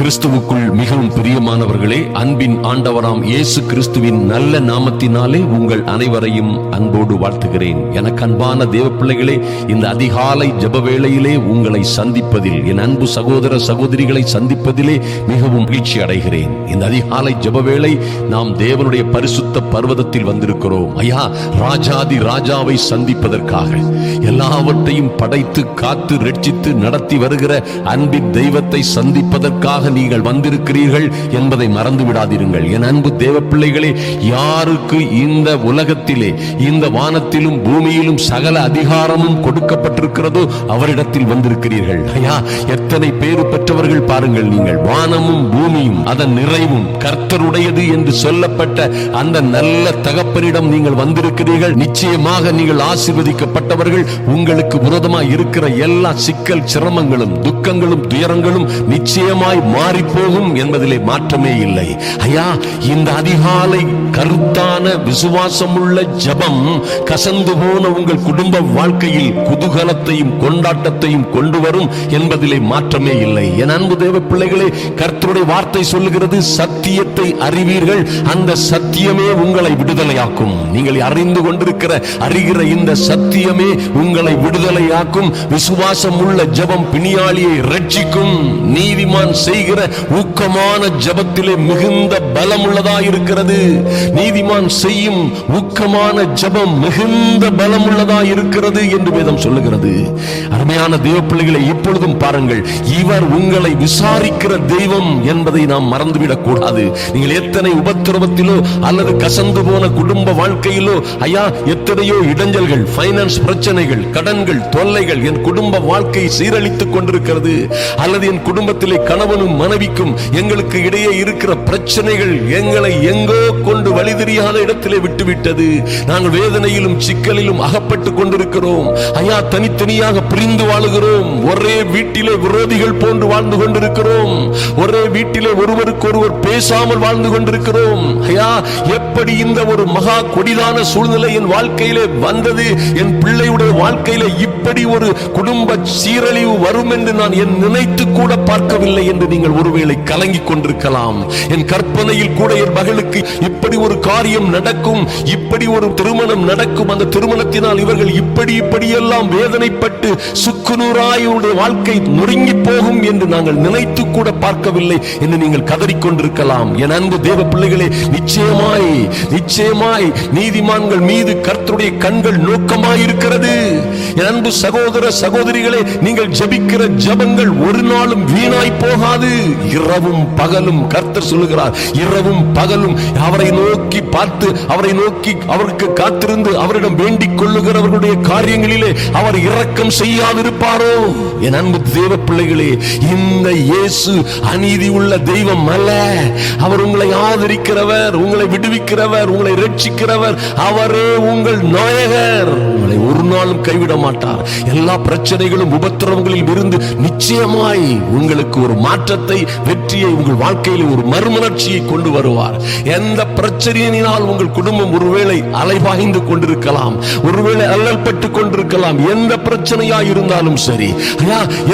கிறிஸ்துவுக்குள் மிகவும் பிரியமானவர்களே அன்பின் ஆண்டவராம் இயேசு கிறிஸ்துவின் நல்ல நாமத்தினாலே உங்கள் அனைவரையும் அன்போடு வாழ்த்துகிறேன். எனக்கு அன்பான தேவ பிள்ளைகளே இந்த அதிகாலை ஜப வேளையிலே உங்களை சந்திப்பதில் என் அன்பு சகோதர சகோதரிகளை சந்திப்பதிலே மிகவும் மகிழ்ச்சி அடைகிறேன். இந்த அதிகாலை ஜப வேளை நாம் தேவனுடைய பரிசுத்த பர்வதத்தில் வந்திருக்கிறோம். ஐயா ராஜாதி ராஜாவை சந்திப்பதற்காக. எல்லாவற்றையும் படைத்து காத்து ரட்சித்து நடத்தி வருகிற அன்பின் தெய்வத்தை சந்திப்பதற்காக நீங்கள் வந்திருக்கிறீர்கள் என்பதை மறந்து விடாதிருங்கள் என் அன்பு தேவ பிள்ளைகளே யாருக்கு இந்த உலகத்திலே இந்த வானத்திலும் பூமியிலும் சகல அதிகாரமும் கொடுக்கப்பட்டிருக்கிறதோ அவரிடத்தில் வந்திருக்கிறீர்கள். ஐயா எத்தனை பேரு பெற்றவர்கள் பாருங்கள் நீங்கள். வானமும் பூமியும் அதன் நிறைவும் கர்த்தருடையது என்று சொல்லப்பட்ட அந்த நல்ல தகப்பனிடம் நீங்கள் வந்திருக்கிறீர்கள். நிச்சயமாக நீங்கள் ஆசீர்வதிக்கப்பட்டவர்கள். உங்களுக்கு விரோதமாக இருக்கிற எல்லா சிக்கல் சிரமங்களும் துக்கங்களும் துயரங்களும் நிச்சயமாய் மாறிப்போகும் என்பதிலே மாற்றமே இல்லை. ஐயா இந்த அதிகாலை கருத்தான விசுவாசமுள்ள ஜபம் கசந்து போன உங்கள் குடும்ப வாழ்க்கையில் குதூகலத்தையும் கொண்டாட்டத்தையும் கொண்டு வரும் என்பதிலே மாற்றமே இல்லை. என் அன்பு தேவ பிள்ளைகளே கர்த்தருடைய வார்த்தை சொல்லுகிறது சத்தியத்தை அறிவீர்கள் அந்த சத்தியமே உங்களை விடுதலையாக்கும். நீங்கள் அறிந்து கொண்டிருக்கிற அறிகிற இந்த சத்தியமே உங்களை விடுதலையாக்கும். விசுவாசம் உள்ள ஜெபம் பிணியாளியை ரட்சிக்கும். நீதிமான் செய்கிற ஊக்கமான ஜபத்திலே மிகுந்த பலம் உள்ளதா இருக்கிறது. நீதிமான் செய்யும் ஊக்கமான ஜபம் மிகுந்த பலம் உள்ளதா இருக்கிறது என்று வேதம் சொல்லுகிறது. அருமையான தேவ பிள்ளைகளை இப்பொழுதும் பாருங்கள் இவர் உங்களை விசாரிக்கிற தெய்வம் என்பதை நாம் மறந்துவிடக் கூடாது நீங்கள் எத்தனை உபத்திரவத்திலோ அல்லது கசந்து போன குடும்ப வாழ்க்கையிலோ ஐயா எத்தனையோ இடைஞ்சல்கள் பைனான்ஸ் பிரச்சனைகள் கடன்கள் தொல்லைகள் என் குடும்ப வாழ்க்கை சீரழித்துக் கொண்டிருக்கிறது. அல்லது என் குடும்பத்திலே கணவனும் மனைவிக்கும் எங்களுக்கு இடையே இருக்கிற பிரச்சனைகள் எங்களை எங்கோ கொண்டு வழி தெரியாத இடத்திலே விட்டுவிட்டது. நாங்கள் வேதனையிலும் சிக்கலிலும் அகப்பட்டு கொண்டிருக்கிறோம். ஐயா தனித்தனியாக பிரிந்து வாழுகிறோம். ஒரே வீட்டிலே விரோதிகள் போன்று வாழ்ந்து கொண்டிருக்கிறோம். ஒரே வீட்டிலே ஒருவருக்கு ஒருவர் பேசாமல் வாழ்ந்து கொண்டிருக்கிறோம். ஐயா எப்படி இந்த ஒரு மகா கொடிதான சூழ்நிலை என் வாழ்க்கையிலே வந்தது? என் பிள்ளையுடைய வாழ்க்கையில இப்ப இப்படி ஒரு குடும்ப சீரழிவு வரும் என்று நான் என் நினைத்து கூட பார்க்கவில்லை என்று நீங்கள் ஒருவேளை கலங்கிக் கொண்டிருக்கலாம். என் கற்பனையில் கூட என் மகளுக்கு இப்படி ஒரு காரியம் நடக்கும் இப்படி ஒரு திருமணம் நடக்கும். அந்த திருமணத்தினால் இவர்கள் இப்படி இப்படி எல்லாம் வேதனைப்பட்டு சுக்குநூறாய் வாழ்க்கை நொறுங்கி போகும் என்று நாங்கள் நினைத்து கூட பார்க்கவில்லை என்று நீங்கள் கதறிக்கொண்டிருக்கலாம். என் அன்பு தேவ பிள்ளைகளே நிச்சயமாய் நிச்சயமாய் நீதிமான்கள் மீது கர்த்தருடைய கண்கள் நோக்கமாய் இருக்கிறது என் அன்பு சகோதர சகோதரிகளே நீங்கள் ஜபிக்கிற ஜெபங்கள் ஒரு நாளும் வீணாய் போகாது. இரவும் பகலும் கர்த்தர் சொல்லுகிறார். இரவும் பகலும் அவரை நோக்கி பார்த்து அவரை நோக்கி அவருக்கு காத்திருந்து அவரிடம் வேண்டிக் கொள்ளுகிறவர்களுடைய காரியங்களிலே அவர் இரக்கம் செய்யாதிருப்பாரோ? என் அன்பு தேவ பிள்ளைகளே இந்த இயேசு அநீதி உள்ள தெய்வம் அல்ல. அவர் உங்களை ஆதரிக்கிறவர் உங்களை விடுவிக்கிறவர் உங்களை ரட்சிக்கிறவர். அவரே உங்கள் நாயகர். உங்களை ஒரு நாளும் கைவிட மாட்டார். எல்லா பிரச்சனைகளும் உபத்திரவங்களில் இருந்து நிச்சயமாய் உங்களுக்கு ஒரு மாற்றத்தை வெற்றியை உங்கள் வாழ்க்கையில் ஒரு மறுமலர்ச்சியை கொண்டு வருவார். எந்த பிரச்சனையினால் உங்கள் குடும்பம் ஒருவேளை அலைபாய்ந்து கொண்டிருக்கலாம் ஒருவேளை அல்லல் பட்டு கொண்டிருக்கலாம் எந்த பிரச்சனையா இருந்தாலும் சரி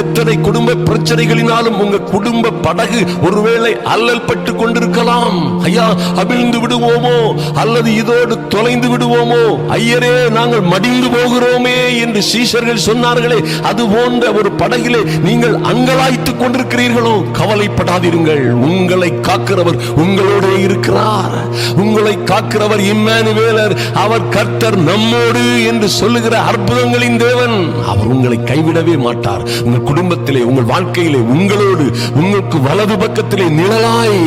எத்தனை குடும்ப பிரச்சனைகளினாலும் உங்க குடும்ப படகு ஒருவேளை அல்லல் பட்டு கொண்டிருக்கலாம். ஐயா அவிழ்ந்து விடுவோமோ? அல்லது இதோடு தொலைந்து விடுவோமோ? ஐயரே நாங்கள் மடிந்து போகிறோமே என்று இவர்கள் சொன்னார்களே அது போன்ற ஒரு படகிலே நீங்கள் அங்கலாய்த்துக் கொண்டிருக்கிறீர்களோ கவலைப்படாதிருங்கள். உங்களை காக்கிறவர் உங்களோட இருக்கிறார். உங்களை காக்கிறவர் இம்மானுவேலர் அவர் கர்த்தர் நம்மோடு என்று சொல்லுகிற அற்புதங்களின் தேவன். அவர் உங்களை கைவிடவே மாட்டார். உங்கள் குடும்பத்திலே உங்கள் வாழ்க்கையிலே உங்களோடு உங்களுக்கு வலது பக்கத்திலே நிழலாய்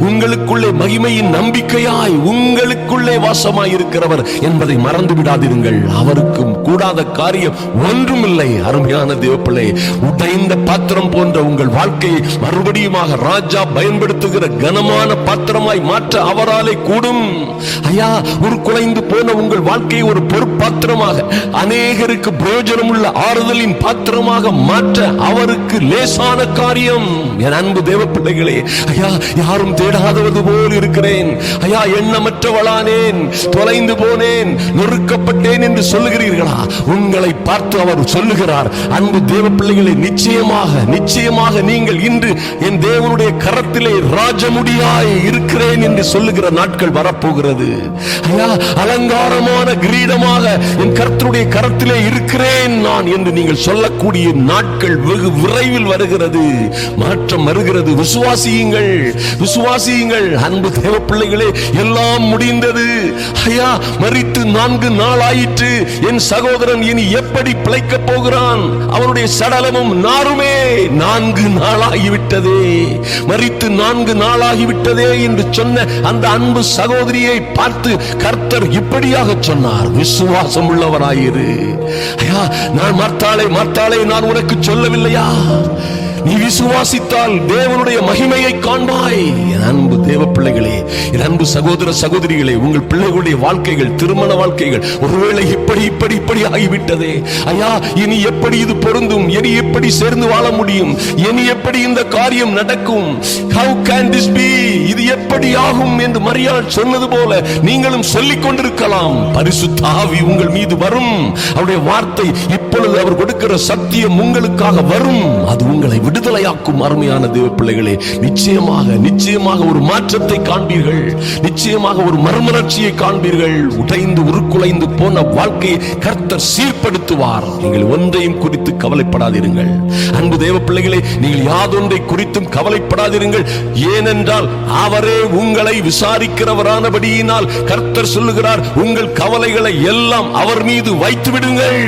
உங்களுக்குள்ளே மகிமையின் நம்பிக்கையாய் உங்களுக்குள்ளே வாசமாய் இருக்கிறவர் என்பதை மறந்து விடாதிருங்கள் அவருக்கும் கூடாத காரியம் ஒன்றும் இல்லை அருமையான தேவப்பிள்ளை உடைந்த பாத்திரம் போன்ற உங்கள் வாழ்க்கையை மறுபடியுமாக ராஜா பயன்படுத்துகிற கனமான பாத்திரமாய் மாற்ற அவராலே கூடும். ஐயா ஒரு குலைந்து போன உங்கள் வாழ்க்கையை ஒரு பொறுப்பாத்திரமாக அநேகருக்கு பிரயோஜனம் உள்ள ஆறுதலின் பாத்திரமாக மாற்ற அவருக்கு லேசான காரியம். என் அன்பு தேவ பிள்ளைகளே ஐயா யாரும் தேடாதவது போல் இருக்கிறேன். ஐயா எண்ணமற்றவளானேன் தொலைந்து போனேன் நொறுக்கப்பட்டேன் என்று சொல்லுகிறீர்களா? உங்களை பார்த்து அவர் சொல்லுகிறார் அன்பு தேவ பிள்ளைகளை நிச்சயமாக நிச்சயமாக நீங்கள் இன்று என் தேவனுடைய கரத்திலே ராஜமுடியாய் இருக்கிறேன் என்று சொல்லுகிற நாட்கள் வரப்போகிறது. ஐயா அலங்காரமான கிரீடமாக என் கர்த்தருடைய கரத்திலே இருக்கிறேன் நான் என்று நீங்கள் சொல்லக்கூடிய நாட்கள் வெகு விரைவில் வருகிறது. மாற்றம் வருகிறது. விசுவாசியுங்கள் விசுவாசியுங்கள். அன்பு தேவ பிள்ளைகளே எல்லாம் முடிந்தது. ஐயா மறித்து நான்கு நாள் ஆயிற்று என் சகோதரன் இனி எப்படி பிழைக்கப் போகிறான்? அவனுடைய சடலமும் நாருமே நான்கு நாளாகிவிட்டதே. மறித்து நான்கு நாளாகிவிட்டதே என்று சொன்ன அந்த அன்பு சகோதரியை பார்த்து கர்த்தர் இப்படியாக சொன்னார். விசுவாசம் உள்ளவராயிரு ஐயா நான் மார்த்தாளே மார்த்தாளே நான் உனக்கு சொல்லவில்லையா? நீ விசுவாசித்தால் தேவனுடைய மகிமையை காண்பாய். என் அன்பு தேவ பிள்ளைகளே என் அன்பு சகோதர சகோதரிகளே உங்கள் பிள்ளைகளுடைய வாழ்க்கைகள் திருமண வாழ்க்கைகள் ஒருவேளை இப்படி இப்படி இப்படி ஆகிவிட்டதே. ஐயா இனி எப்படி இது பொருந்தும்? இனி எப்படி சேர்ந்து வாழ முடியும்? இனி எப்படி இந்த காரியம் நடக்கும்? ஹவு கேன் திஸ் பி இது எப்படி ஆகும் என்று மரியாள் சொன்னது போல நீங்களும் சொல்லிக் கொண்டிருக்கலாம். பரிசுத்த ஆவி உங்கள் மீது வரும். அவருடைய வார்த்தை இப்பொழுது அவர் கொடுக்கிற சத்தியம் உங்களுக்காக வரும். அது உங்களை விடுதலையாக்கும் அருமையான தேவ பிள்ளைகளே நிச்சயமாக நிச்சயமாக ஒரு மாற்றத்தை காண்பீர்கள். நிச்சயமாக ஒரு மறுமலர்ச்சியை காண்பீர்கள். உடைந்து உருக்குலைந்து போன வாழ்க்கையை கர்த்தர் சீர்படுத்துவார். நீங்கள் ஒன்றையும் குறித்து கவலைப்படாதிருங்கள். அன்பு தேவ பிள்ளைகளே நீங்கள் யாதொன்றை குறித்தும் கவலைப்படாதிருங்கள். ஏனென்றால் அவரே உங்களை விசாரிக்கிறவரானபடியினால் கர்த்தர் சொல்லுகிறார் உங்கள் கவலைகளை எல்லாம் அவர் மீது வைத்து விடுங்கள்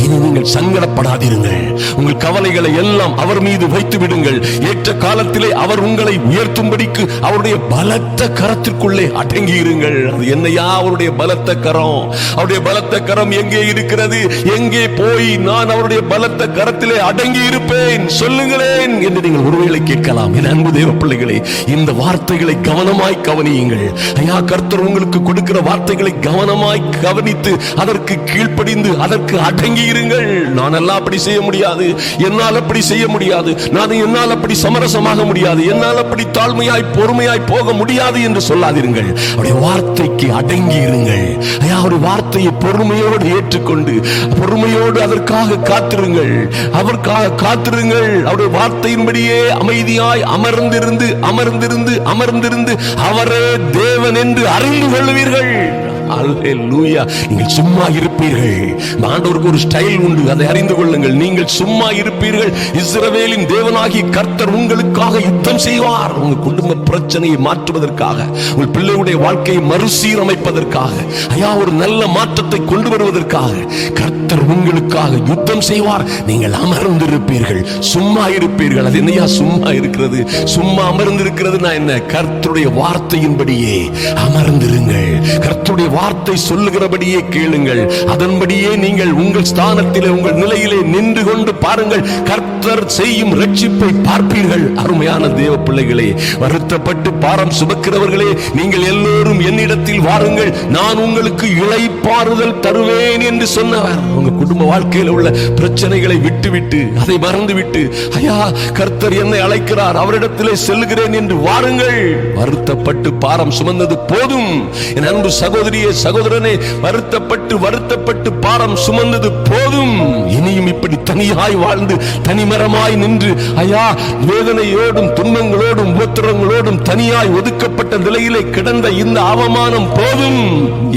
இனி நீங்கள் சங்கடப்படாதிருங்கள். உங்கள் கவலைகளை எல்லாம் அவர் மீது வைத்து விடுங்கள். ஏற்ற காலத்திலே அவர் உங்களை உயர்த்தும்படிக்கு அவருடைய பலத்த கரத்திற்குள்ளே அடங்கி இருங்கள் அது என்னையா? அவருடைய பலத்த கரம். அவருடைய பலத்த கரம் எங்கே இருக்கிறது? எங்கே போய் நான் அவருடைய பலத்த கரத்திலே அடங்கி இருப்பேன் சொல்லுங்களேன் என்று நீங்கள் ஒருவேளை கேட்கலாம். என் அன்பு தேவ பிள்ளைகளே இந்த வார்த்தைகளை கவனமாய் கவனியுங்கள். ஐயா கர்த்தர் உங்களுக்கு கொடுக்கிற வார்த்தைகளை கவனமாய் கவனித்து அதற்கு கீழ்ப்படிந்து அதற்கு அடங்கி இருங்கள் நான் எல்லாம் அப்படி செய்ய முடியாது. என்னால் அப்படி செய்ய முடியாது. நான் என்னால் அப்படி சமரசமாக முடியாது. என்னால் அப்படி தாழ்மையாய் பொறுமையாய் போக முடியாது என்று சொல்லாதிருங்கள். அவருடைய வார்த்தைக்கு அடங்கி இருங்கள். ஐயா அவருடைய வார்த்தையை பொறுமையோடு ஏற்றுக்கொண்டு பொறுமையோடு அதற்காக காத்திருங்கள். அவருக்காக காத்திருங்கள். அவருடைய வார்த்தையின்படியே அமைதியாய் அமர்ந்திருந்து அமர்ந்திருந்து அமர்ந்திருந்து அவரே தேவன் என்று அறிந்து கொள்வீர்கள். நீங்கள் சும்மா இருப்ப இருப்பீர்கள். ஆண்டோருக்கு ஒரு ஸ்டைல் உண்டு. அதை அறிந்து கொள்ளுங்கள். நீங்கள் சும்மா இருப்பீர்கள். இஸ்ரவேலின் தேவனாகி கர்த்தர் உங்களுக்காக யுத்தம் செய்வார். உங்கள் குடும்ப பிரச்சனையை மாற்றுவதற்காக உங்கள் பிள்ளையுடைய வாழ்க்கையை மறுசீரமைப்பதற்காக ஐயா ஒரு நல்ல மாற்றத்தை கொண்டு வருவதற்காக கர்த்தர் உங்களுக்காக யுத்தம் செய்வார். நீங்கள் அமர்ந்திருப்பீர்கள். சும்மா இருப்பீர்கள். அது என்னையா சும்மா இருக்கிறது? சும்மா அமர்ந்திருக்கிறது நான் என்ன? கர்த்தருடைய வார்த்தையின்படியே அமர்ந்திருங்கள். கர்த்தருடைய வார்த்தை சொல்லுகிறபடியே கேளுங்கள். அதன்படியே நீங்கள் உங்கள் ஸ்தானத்திலே உங்கள் நிலையிலே நின்று கொண்டு பாருங்கள். கர்த்தர் செய்யும் ரட்சிப்பை பார்ப்பீர்கள். அருமையான தேவ பிள்ளைகளே வருத்தப்பட்டு பாரம் சுமக்கிறவர்களே நீங்கள் எல்லோரும் என்னிடத்தில் வாருங்கள். நான் உங்களுக்கு இளைப்பாறுதல் தருவேன் என்று சொன்னவர் உங்க குடும்ப வாழ்க்கையில் உள்ள பிரச்சனைகளை விட்டுவிட்டு அதை மறந்துவிட்டு ஐயா கர்த்தர் என்னை அழைக்கிறார் அவரிடத்திலே செல்கிறேன் என்று வாருங்கள். வருத்தப்பட்டு பாரம் சுமந்தது போதும். என் அன்பு சகோதரியே சகோதரனே வருத்தப்பட்டு வருத்தப்பட்டு பாரம் சுமந்தது போதும். இனியும் இப்படி தனியாய் வாழ்ந்து தனிமரமாய் நின்று ஐயா வேதனையோடும் துன்பங்களோடும் உபத்திரங்களோடும் தனியாய் ஒதுக்கப்பட்ட நிலையிலே கிடந்த இந்த அவமானம் போதும்.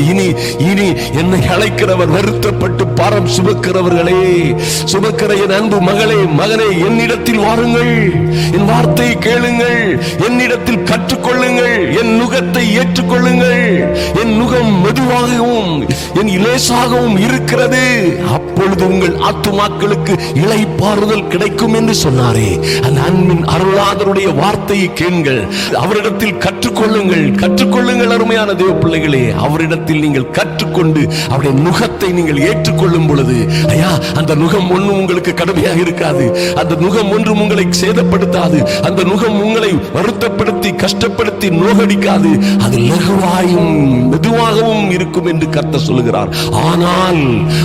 இனி இனி என்னை அழைக்கிறவர் வருத்தப்பட்டு பாரம் சுமக்கிறவர்களே சுமக்கிற என் அன்பு மகளே மகனே என்னிடத்தில் வாருங்கள். என் வார்த்தையை கேளுங்கள். என்னிடத்தில் கற்றுக்கொள்ளுங்கள். என் நுகத்தை ஏற்றுக்கொள்ளுங்கள். என் நுகம் மெதுவாகவும் என் இலேசாகவும் இருக்கிறது. அப்பொழுது உங்கள் ஆத்துமாக்களுக்கு இளைப்பாறுதல் கிடைக்கும் என்று சொன்னாரே. அந்த அன்பின் அருளாதருடைய வார்த்தையை கேளுங்கள். அவரிடத்தில் கற்றுக்கொள்ளுங்கள். கற்றுக்கொள்ளுங்கள் அருமையான தேவ பிள்ளைகளே. அவரிடத்தில் நீங்கள் கற்றுக்கொண்டு அவருடைய நுகத்தை நீங்கள் ஏற்றுக்கொள்ளும் பொழுது ஐயா அந்த நுகம் ஒன்றும் உங்களுக்கு கடுமையாக இருக்காது. அந்த நுகம் ஒன்றும் உங்களை சேதப்படுத்தாது. அந்த நுகம் உங்களை வருத்தப்படுத்தி கஷ்டப்படுத்தி நோகடிக்காது. அது லகுவாயும் மெதுவாகவும் இருக்கும் என்று கர்த்த சொல்லுகிறார். ஆனால்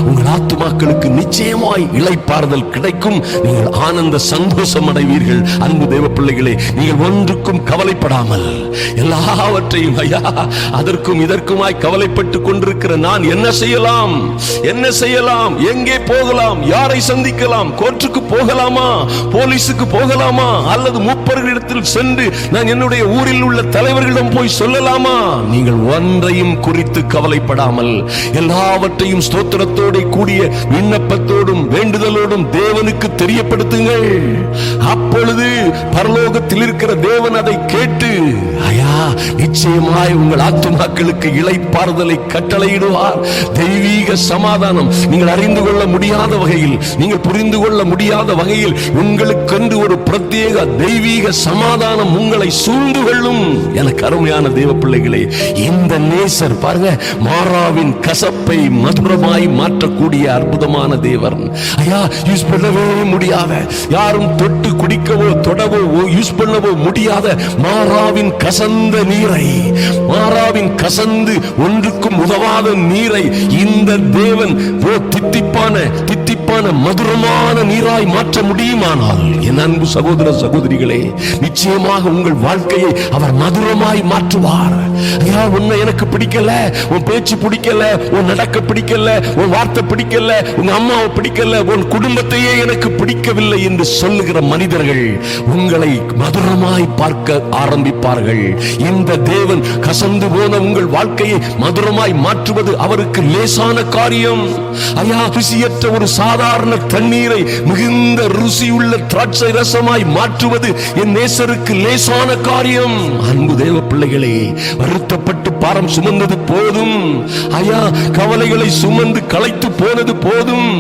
உங்கள் ஆத்துமாக்களுக்கு நிச்சயமாய் இளைப்பாறுதல் கிடைக்கும். நீங்கள் ஆனந்த சந்தோஷம் அடைவீர்கள். அன்பு தேவ பிள்ளைகளே நீங்கள் ஒன்றுக்கும் கவலைப்படாமல் எல்லாவற்றையும் ஐயா அதற்கும் இதற்குமாய் கவலைப்பட்டு கொண்டிருக்கிற நான் என்ன செய்யலாம்? என்ன செய்யலாம்? எங்கே போகலாம்? யாரை சந்திக்கலாம்? கோர்ட்டுக்கு போகலாமா? போலீஸுக்கு போகலாமா? அல்லது மூப்பர்களிடத்தில் சென்று நான் என்னுடைய ஊரில் உள்ள தலைவர்களிடம் போய் சொல்லலாமா? நீங்கள் ஒன்றையும் குறித்து கவலைப்படாமல் எல்லாவற்றையும் ஸ்தோத்திரத்தோட கூடிய விண்ணப்பத்தோடும் வேண்டுதலோடும் தேவனுக்கு தெரியப்படுத்துங்கள். அப்பொழுது பரலோகத்தில் இருக்கிற தேவன் அதை கேட்டு ஐயா நிச்சயமாய் உங்கள் ஆத்துமாக்களுக்கு இளைப்பாறுதலை கட்டளையிடுவார். தெய்வீக சமாதானம் நீங்கள் அறிந்து கொள்ள முடியாத வகையில் நீங்கள் புரிந்து கொள்ள முடியாத வகையில் உங்களுக்கென்று ஒரு பிரத்யேக தெய்வீக சமாதானம் உங்களை சூழ்ந்து கொள்ளும். எனக்கு அருமையான தேவ பிள்ளைகளே இந்த நேசர் பாருங்க மாறாவின் கசப்பை மதுரமாய் மாற்றக்கூடிய அற்புதமான தேவர் ஐயா யூஸ் பண்ணவே முடியாத யாரும் தொட்டு குடி குடிக்கவோ தொடவோ யூஸ் பண்ணவோ முடியாத மாறாவின் கசந்த நீரை மாறாவின் கசந்து ஒன்றுக்கும் உதவாத நீரை இந்த தேவன் ஓ தித்திப்பான தித்திப்பான மதுரமான நீராய் மாற்ற முடியுமானால் என் அன்பு சகோதர சகோதரிகளே நிச்சயமாக உங்கள் வாழ்க்கையை அவர் மதுரமாய் மாற்றுவார். ஐயா உன்னை எனக்கு பிடிக்கல உன் பேச்சு பிடிக்கல உன் நடக்க பிடிக்கல உன் வார்த்தை பிடிக்கல உங்க அம்மாவை பிடிக்கல உன் குடும்பத்தையே எனக்கு பிடிக்கவில்லை என்று சொல்லுகிற மனிதர்கள் உங்களை மதுரமாய் பார்க்க ஆரம்பிப்பார்கள். இந்த தேவன் கசந்து போன உங்கள் வாழ்க்கையை மதுரமாய் மாற்றுவது அவருக்கு லேசான காரியம். ஐயா ருசியற்ற ஒரு சாத சாதாரண தண்ணீரை மிகுந்த ருசியுள்ள திராட்சை ரசமாய் மாற்றுவது என் நேசருக்கு லேசான காரியம். அன்பு தேவ பிள்ளைகளே வருத்தப்பட்டு பாரம் சுமந்தது போதும். ஐயா கவலைகளை சுமந்து களைத்து போனது போதும்.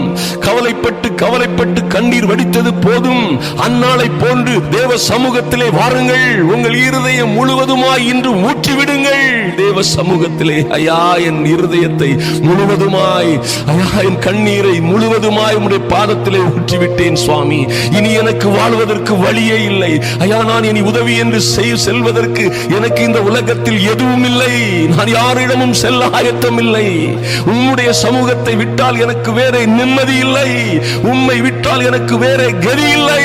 கவலைப்பட்டு கவலைப்பட்டு கண்ணீர் வடித்தது போதும். அந்நாளை போன்று தேவ சமூகத்திலே வாருங்கள். உங்கள் இருதயம் முழுவதுமாய் இன்று ஊற்றி விடுங்கள் தேவ சமூகத்திலே ஐயா என் இருதயத்தை முழுவதுமாய் ஐயா என் கண்ணீரை முழுவதுமாய் உடைய பாதத்திலே ஊற்றிவிட்டேன் சுவாமி. இனி எனக்கு வாழ்வதற்கு வழியே இல்லை. ஐயா நான் இனி உதவி என்று செய் செல்வதற்கு எனக்கு இந்த உலகத்தில் எதுவும் இல்லை. நான் யாரிடமும் செல்ல ஆயத்தம் இல்லை. உம்முடைய சமூகத்தை விட்டால் எனக்கு வேற நிம்மதி இல்லை. உம்மை விட்டால் எனக்கு வேற கதி இல்லை.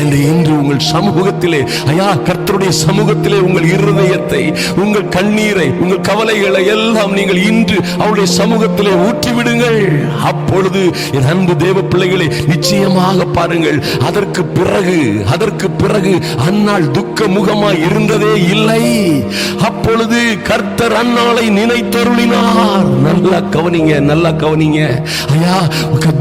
என்று இன்று உங்கள் சமூகத்திலே ஐயா கர்த்தருடைய சமூகத்திலே உங்கள் இருதயத்தை உங்கள் கண்ணீரை உங்கள் கவலைகளை எல்லாம் நீங்கள் இன்று அவருடைய சமூகத்திலே ஊற்றி விடுங்கள் அப்பொழுது என் அன்பு தேவ பிள்ளைகளை நிச்சயமாக பாருங்கள். அதற்கு பிறகு அதற்கு பிறகு அந்நாள் துக்க முகமாய் இருந்ததே இல்லை. அப்பொழுது கர்த்தர் அந்நாளை நினைத்தருளினார். நல்லா கவனிங்க நல்லா கவனிங்க. ஐயா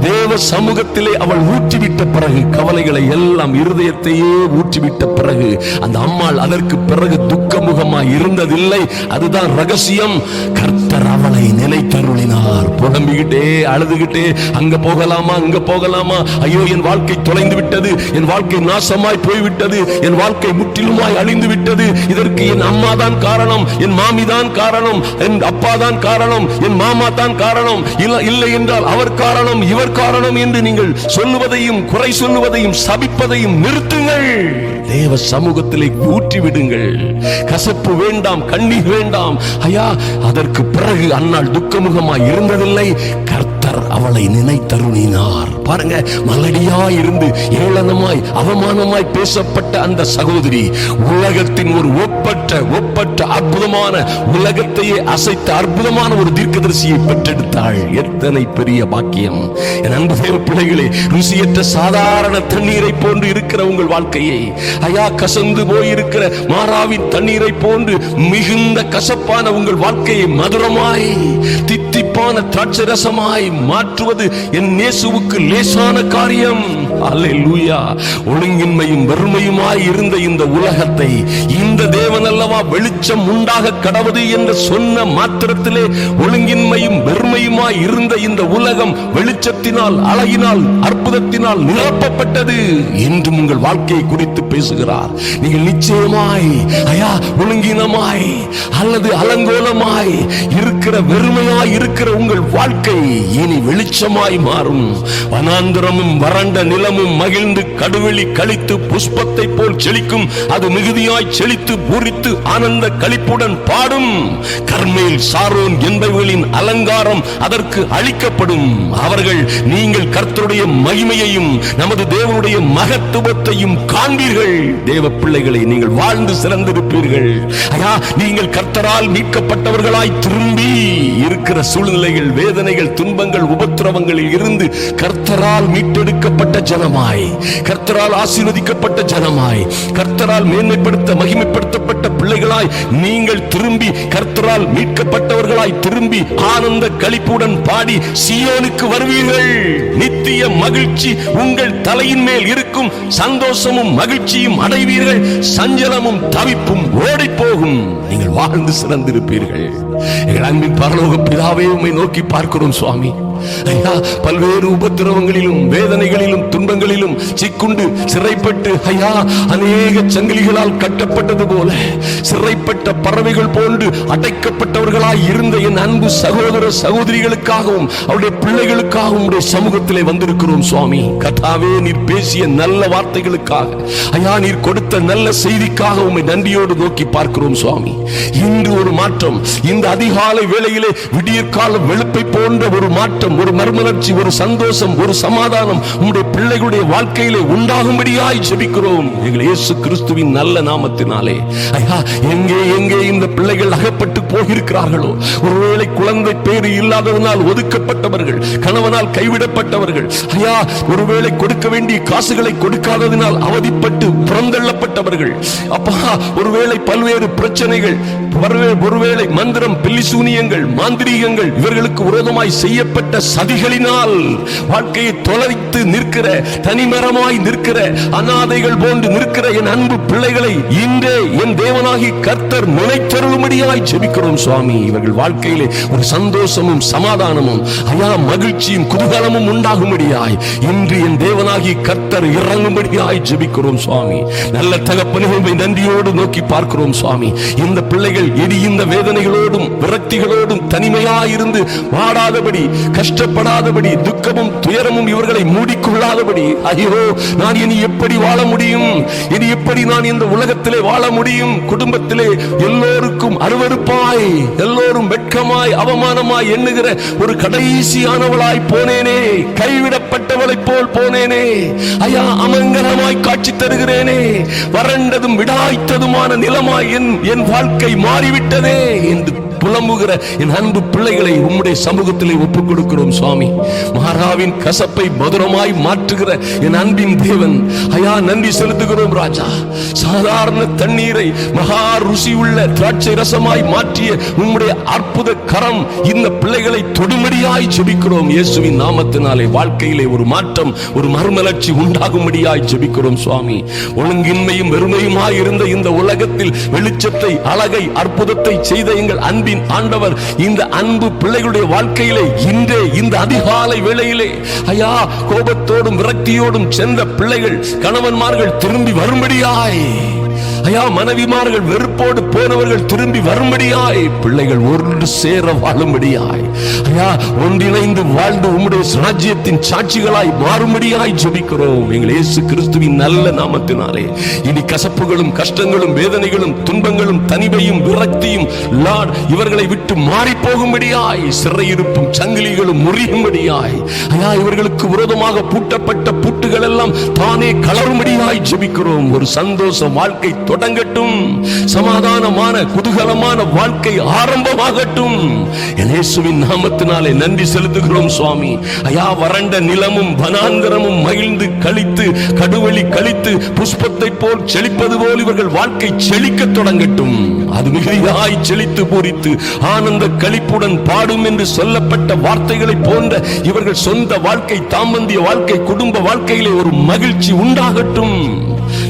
தேவ சமூகத்திலே அவள் ஊற்றிவிட்ட பிறகு கவலைகளை எல்லாம் இருதயத்தையே ஊற்றிவிட்ட பிறகு அந்த அம்மாள் அதற்கு பிறகு துக்க முகமாய் இருந்ததில்லை அதுதான் ரகசியம். கர்த்தர் அவளை நினைத்தருளினார் புலம்பிக்கிட்டே அழுதுகிட்டே அங்க போகலாமா? அங்க போகலாமா? ஐயோ என் வாழ்க்கை தொலைந்து விட்டது என் வாழ்க்கை நாசமாய் போய்விட்டது. என் வாழ்க்கை முற்றிலுமாய் அழிந்து விட்டது இதற்கு என் அம்மா தான் காரணம். என் மாமி தான் காரணம். என் அப்பா தான் காரணம். என் மாமா தான் காரணம். இல்ல- இல்லை என்றால் அவர் காரணம் இவர் காரணம் என்று நீங்கள் சொல்லுவதையும் குறை சொல்லுவதையும் சபிப்பதையும் நிறுத்துங்கள். தேவ சமூகத்திலே ஊற்றி விடுங்கள் கசப்பு வேண்டாம் கண்ணீர் வேண்டாம். ஐயா அதற்கு பிறகு அன்னால் துக்கமுகமாய் இருந்ததில்லை. கர்த்தர் அவளை நினைத்தருளினார். பாருங்க மலடியா இருந்து ஏளனமாய் அவமானமாய் பேசப்பட்ட அந்த சகோதரி உலகத்தின் ஒரு ஒப்பற்ற ஒப்பற்ற அற்புதமான உலகத்தையே அசைத்த அற்புதமான ஒரு தீர்க்கதரிசியை பெற்றெடுத்தாள். எத்தனை பெரிய பாக்கியம். என் அன்பு தேவ பிள்ளைகளே ருசியற்ற சாதாரண தண்ணீரை போன்று இருக்கிற உங்கள் வாழ்க்கையை ஐயா கசந்து போயிருக்கிற மாறாவின் தண்ணீரை போன்று மிகுந்த கசப்பான உங்கள் வாழ்க்கையை மதுரமாய் தித்திப்பான திராட்சரசமாய் மாற்றுவது என் நேசுவுக்கு லேசான காரியம். அல்லேலூயா ஒழுங்கின்மையும் வெறுமையுமாய் இருந்த இந்த உலகத்தை இந்த தேவன் அல்லவா வெளிச்சம் உண்டாக கடவுது என்று சொன்ன மாத்திரத்திலே ஒழுங்கின்மையும் வெறுமையுமாய் இருந்த இந்த உலகம் வெளிச்சத்தினால் அழகினால் அற்புதத்தினால் நிரப்பப்பட்டது என்றும் உங்கள் வாழ்க்கையை குறித்து பேசுகிறார். நீங்கள் நிச்சயமாய் ஐயா ஒழுங்கினமாய் அல்லது அலங்கோலமாய் இருக்கிற வெறுமையாய் இருக்கிற உங்கள் வாழ்க்கை இனி வெளிச்சமாய் மாறும். வனாந்திரமும் வறண்ட நிலம் சஞ்சலமும் மகிழ்ந்து கடுவெளி கழித்து புஷ்பத்தை போல் செழிக்கும் அது மிகுதியாய் செழித்து பூரித்து ஆனந்த கழிப்புடன் பாடும். கர்மேல் சாரோன் என்பவர்களின் அலங்காரம் அதற்கு அளிக்கப்படும். அவர்கள் நீங்கள் கர்த்தருடைய மகிமையையும் நமது தேவனுடைய மகத்துவத்தையும் காண்பீர்கள். தேவ பிள்ளைகளை நீங்கள் வாழ்ந்து சிறந்திருப்பீர்கள். ஐயா நீங்கள் கர்த்தரால் மீட்கப்பட்டவர்களாய் திரும்பி இருக்கிற சூழ்நிலைகள் வேதனைகள் துன்பங்கள் உபத்திரவங்களில் இருந்து கர்த்தரால் மீட்டெடுக்கப்பட்ட ஜனமாய். கர்த்தரால் ஆசீர்வதிக்கப்பட்ட ஜனமாய். கர்த்தரால் மேன்மைப்படுத்த மகிமைப்படுத்தப்பட்ட பிள்ளைகளாய் நீங்கள் திரும்பி கர்த்தரால் மீட்கப்பட்டவர்களாய் திரும்பி ஆனந்த களிப்புடன் பாடி சியோனுக்கு வருவீர்கள். நித்திய மகிழ்ச்சி உங்கள் தலையின் மேல் இருக்கும். சந்தோஷமும் மகிழ்ச்சியும் அடைவீர்கள். சஞ்சலமும் தவிப்பும் ஓடி போகும் நீங்கள் வாழ்ந்து சிறந்திருப்பீர்கள். எங்கள் அன்பின் பரலோக பிதாவே உம்மை நோக்கி பார்க்கிறோம் சுவாமி. ஐயா பல்வேறு உபத்திரவங்களிலும் வேதனைகளிலும் துன்பங்களிலும் சிக்குண்டு சிறைப்பட்டு ஐயா அநேக சங்கிலிகளால் கட்டப்பட்டது போல சிறைப்பட்ட பறவைகள் போன்று அடைக்கப்பட்டவர்களாய் இருந்த என் அன்பு சகோதர சகோதரிகளுக்காகவும் அவருடைய பிள்ளைகளுக்காகவும் உடைய சமூகத்திலே வந்திருக்கிறோம் சுவாமி. கதாவே நீர் பேசிய நல்ல வார்த்தைகளுக்காக ஐயா நீர் கொடுத்த நல்ல செய்திக்காக உண்மை நன்றியோடு நோக்கி பார்க்கிறோம் சுவாமி. இன்று ஒரு மாற்றம் இந்த அதிகாலை வேளையிலே விடியற்கால வெளுப்பை போன்ற ஒரு மாற்றம் மாற்றம் ஒரு மறுமலர்ச்சி ஒரு சந்தோஷம் ஒரு சமாதானம் உங்களுடைய பிள்ளைகளுடைய வாழ்க்கையிலே உண்டாகும்படியாய் ஜெபிக்கிறோம். எங்கள் இயேசு கிறிஸ்துவின் நல்ல நாமத்தினாலே. ஐயா எங்கே எங்கே இந்த பிள்ளைகள் அகப்பட்டு போயிருக்கிறார்களோ? ஒருவேளை குழந்தை பேரு இல்லாததனால் ஒதுக்கப்பட்டவர்கள் கணவனால் கைவிடப்பட்டவர்கள். ஐயா ஒருவேளை கொடுக்க வேண்டிய காசுகளை கொடுக்காததினால் அவதிப்பட்டு புறந்தள்ளப்பட்டவர்கள். அப்பா ஒருவேளை பல்வேறு பிரச்சனைகள் ஒருவேளை மந்திரம் பில்லிசூனியங்கள் மாந்திரீகங்கள் இவர்களுக்கு விரோதமாய் செய்யப்பட்ட சதிகளினால் வாழ்க்கையை தொலைத்து நிற்கிற தனிமரமாய் நிற்கிற அநாதைகள் போன்று நிற்கிற என் அன்பு பிள்ளைகளை இன்றே என் தேவனாகி கர்த்தர் முனைச்சருளும்படியாய் ஜெபிக்கிறோம் சுவாமி. இவர்கள் வாழ்க்கையிலே ஒரு சந்தோஷமும் சமாதானமும் ஐயா மகிழ்ச்சியும் குதூகலமும் உண்டாகும்படியாய் இன்று என் தேவனாகி கர்த்தர் இறங்கும்படியாய் ஜெபிக்கிறோம் சுவாமி. நல்ல தகப்பனே நன்றியோடு நோக்கி பார்க்கிறோம் சுவாமி. இந்த பிள்ளைகள் எரியுந்த வேதனைகளோடும் விரக்திகளோடும் தனிமையாயிருந்து வாடாதபடி கஷ்ட கஷ்டப்படாதபடி துக்கமும் துயரமும் இவர்களை மூடிக்கொள்ளாதபடி ஐயோ நான் இனி எப்படி வாழ முடியும்? இனி எப்படி நான் இந்த உலகத்திலே வாழ முடியும்? குடும்பத்திலே எல்லோருக்கும் அருவருப்பாய் எல்லோரும் வெட்கமாய் அவமானமாய் எண்ணுகிற ஒரு கடைசியானவளாய் போனேனே கைவிடப்பட்டவளைப் போல் போனேனே ஐயா அமங்கலமாய் காட்சி தருகிறேனே வறண்டதும் விடாய்த்ததுமான நிலமாய் என் என் வாழ்க்கை மாறிவிட்டதே என்று புலம்புகிற என் அன்பு பிள்ளைகளை உம்முடைய சமூகத்திலே ஒப்புக் கொடுக்கிறோம் சுவாமி. மாறாவின் கசப்பை மதுரமாய் மாற்றுகிற என் அன்பின் தேவன். ஐயா நன்றி செலுத்துகிறோம் ராஜா. சாதாரண தண்ணீரை மகா ருசி உள்ள திராட்சை ரசமாய் மாற்றிய உம்முடைய அற்புத கரம் இந்த பிள்ளைகளை தொடுமடியாய் ஜெபிக்கிறோம். இயேசுவின் நாமத்தினாலே வாழ்க்கையிலே ஒரு மாற்றம் ஒரு மறுமலர்ச்சி உண்டாகும்படியாய் ஜெபிக்கிறோம் சுவாமி. ஒழுங்கின்மையும் வெறுமையுமாய் இருந்த இந்த உலகத்தில் வெளிச்சத்தை அழகை அற்புதத்தை செய்த எங்கள் அன்பின் ஆண்டவர் இந்த அன்பு பிள்ளைகளுடைய வாழ்க்கையிலே இன்றே இந்த அதிகாலை வேளையிலே ஐயா கோபத்தோடும் விரக்தியோடும் சென்ற பிள்ளைகள் கணவன்மார்கள் திரும்பி வரும்படியாய். ஐயா மனைவிமார்கள் வெறுப்போடு போனவர்கள் திரும்பி வரும்படியாய் பிள்ளைகள் ஒன்று சேர வாழும்படியாய். ஐயா ஒன்றிணைந்து வாழ்ந்து உம்முடைய ராஜ்யத்தின் சாட்சிகளாய் மாறும்படியாய் ஜெபிக்கிறோம். எங்கள் இயேசு கிறிஸ்துவின் நல்ல நாமத்தினாலே. இனி கசப்புகளும் கஷ்டங்களும் வேதனைகளும் துன்பங்களும் தனிமையும் விரக்தியும் லார்ட் இவர்களை விட்டு மாறி போகும்படியாய் சிறையிருப்பும் சங்கிலிகளும் முறியும்படியாய். ஐயா இவர்களுக்கு விரோதமாக பூட்டப்பட்ட பூட்டுகள் எல்லாம் தானே கலரும்படியாய் ஜெபிக்கிறோம். ஒரு சந்தோஷ வாழ்க்கை தொடங்கட்டும் சமாதானமான குதூகலமான வாழ்க்கை ஆரம்பமாகட்டும். இயேசுவின் நாமத்தினாலே நன்றி செலுத்துகிறோம் சுவாமி. ஐயா வறண்ட நிலமும் வனாந்தரமும் மகிழ்ந்து கழித்து கடுவெளி கழித்து புஷ்பத்தை போல் செழிப்பது போல் இவர்கள் வாழ்க்கை செழிக்க தொடங்கட்டும். அது மிகுதியாய் செழித்து பூரித்து ஆனந்த கழிப்புடன் பாடும் என்று சொல்லப்பட்ட வார்த்தைகளை போன்ற இவர்கள் சொந்த வாழ்க்கை தாம்பந்திய வாழ்க்கை குடும்ப வாழ்க்கையிலே ஒரு மகிழ்ச்சி உண்டாகட்டும்.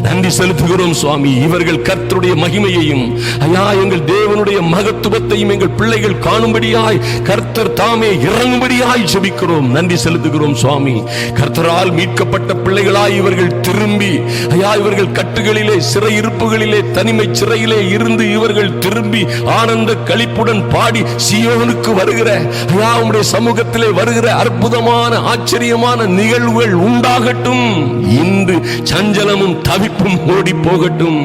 நன்றி செலுத்துகிறோம் சுவாமி. இவர்கள் கர்த்தருடைய மகிமையையும் ஐயா எங்கள் தேவனுடைய மகத்துவத்தையும் எங்கள் பிள்ளைகள் காணும்படியாய் கர்த்தர் தாமே இறங்கும்படியாய் ஜெபிக்கிறோம். நன்றி செலுத்துகிறோம் சுவாமி. கர்த்தரால் மீட்கப்பட்ட பிள்ளைகளாய் இவர்கள் திரும்பி ஐயா இவர்கள் கட்டுகளிலே சிறை இருப்புகளிலே தனிமை சிறையிலே இருந்து இவர்கள் திரும்பி ஆனந்த களிப்புடன் பாடி சியோனுக்கு வருகிற ஐயா உடைய சமூகத்திலே வருகிற அற்புதமான ஆச்சரியமான நிகழ்வுகள் உண்டாகட்டும். இன்று சஞ்சலமும் தவிப்பும் ஓடி போகட்டும்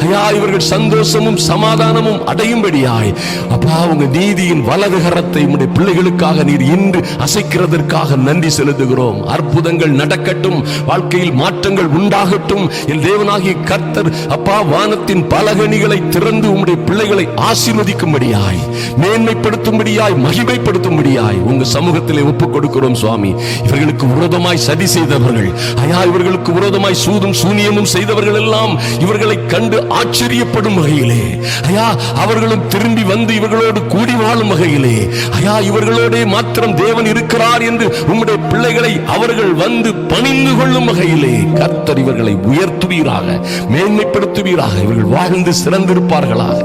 ஐயா இவர்கள் சந்தோஷமும் சமாதானமும் அடையும்படியாய். அப்பா உங்க நீதியின் வலது கரத்தை உடைய பிள்ளைகளுக்காக நீர் இன்று அசைக்கிறதற்காக நன்றி செலுத்துகிறோம். அற்புதங்கள் நடக்கட்டும். வாழ்க்கையில் மாற்றங்கள் உண்டாகட்டும். என் தேவனாகிய கர்த்தர் அப்பா வானத்தின் பலகணிகளை திறந்து உம்முடைய பிள்ளைகளை ஆசீர்வதிக்கும்படியாய் மேன்மைப்படுத்தும்படியாய் மகிமைப்படுத்தும்படியாய் உங்க சமூகத்திலே ஒப்புக் கொடுக்கிறோம் சுவாமி. இவர்களுக்கு விரோதமாய் சதி செய்தவர்கள். ஐயா இவர்களுக்கு விரோதமாய் சூதும் சூனியமும் செய்தவர்கள் எல்லாம் இவர்களை கண்டு ஆச்சரியப்படும் வகையிலே. ஐயா அவர்களும் திரும்பி வந்து இவர்களோடு கூடி வாழும் வகையிலே. ஐயா இவர்களோடே மாத்திரம் தேவன் இருக்கிறார் என்று உம்முடைய பிள்ளைகளை அவர்கள் வந்து பணிந்து கொள்ளும் வகையிலே. கர்த்தர் இவர்களை உயர்த்துவீராக மேன்மைப்படுத்துவீராக இவர்கள் வாழ்ந்து சிறந்திருப்பார்களாக.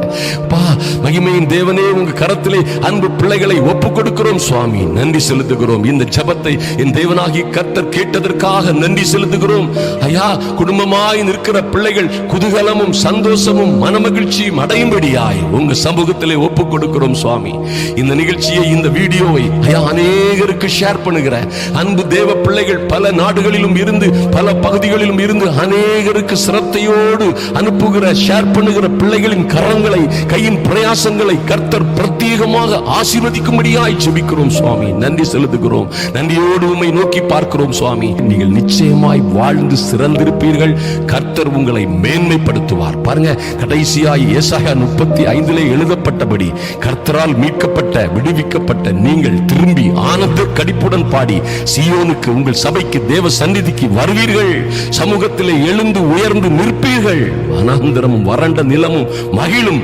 பா மகிமையின் தேவனே உங்க கரத்திலே அன்பு பிள்ளைகளை ஒப்புக் கொடுக்கிறோம் சுவாமி. நன்றி செலுத்துகிறோம். இந்த ஜபத்தை என் தேவனாகி கர்த்தர் கேட்டதற்காக நன்றி செலுத்துகிறோம். ஐயா குடும்பமாய் நிற்கிற பிள்ளைகள் குதூகலமும் சந்தோஷமும் மனமகிழ்ச்சியும் அடையும்படியாய் உங்க சமூகத்திலே ஒப்புக் கொடுக்கிறோம் சுவாமி. இந்த நிகழ்ச்சியை இந்த வீடியோவை ஐயா அநேகருக்கு ஷேர் பண்ணுகிற அன்பு தேவ பிள்ளைகள் பல நாடுகளிலும் இருந்து பல பகுதிகளிலும் இருந்து அநேகருக்கு சிரத்தையோடு அனுப்புகிற ஷேர் பண்ணுகிற பிள்ளைகளின் கரங்களை கையின் பிரயாசங்களை கர்த்தர் பிரத்யேகமாக ஆசீர்வதிக்கும்படியாய் ஜெபிக்கிறோம் சுவாமி. நன்றி செலுத்துகிறோம். நன்றியோடு உண்மை நோக்கி பார்க்கிறோம் சுவாமி. நீங்கள் நிச்சயமாய் வாழ்ந்து சிறந்த சிறந்திருப்பீர்கள் கர்த்தர் உங்களை மேன்மைப்படுத்துவார். பாருங்க கடைசியாய் ஏசாயா முப்பத்தி ஐந்திலே எழுதப்பட்டபடி கர்த்தரால் மீட்கப்பட்ட விடுவிக்கப்பட்ட நீங்கள் திரும்பி ஆனந்த கடிப்புடன் பாடி சியோனுக்கு உங்கள் சபைக்கு தேவ சந்நிதிக்கு வருவீர்கள். சமூகத்திலே எழுந்து உயர்ந்து நிற்பீர்கள். அனாந்தரமும் வறண்ட நிலமும் மகிழும்.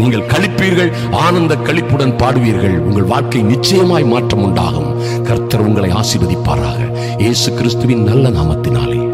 நீங்கள் கழிப்பீர்கள் ஆனந்த கழிப்புடன் பாடுவீர்கள். உங்கள் வாழ்க்கை நிச்சயமாய் மாற்றம் உண்டாகும் கர்த்தர் உங்களை ஆசீர்வதிப்பாராக. இயேசு கிறிஸ்துவின் நல்ல நாமத்தினாலே.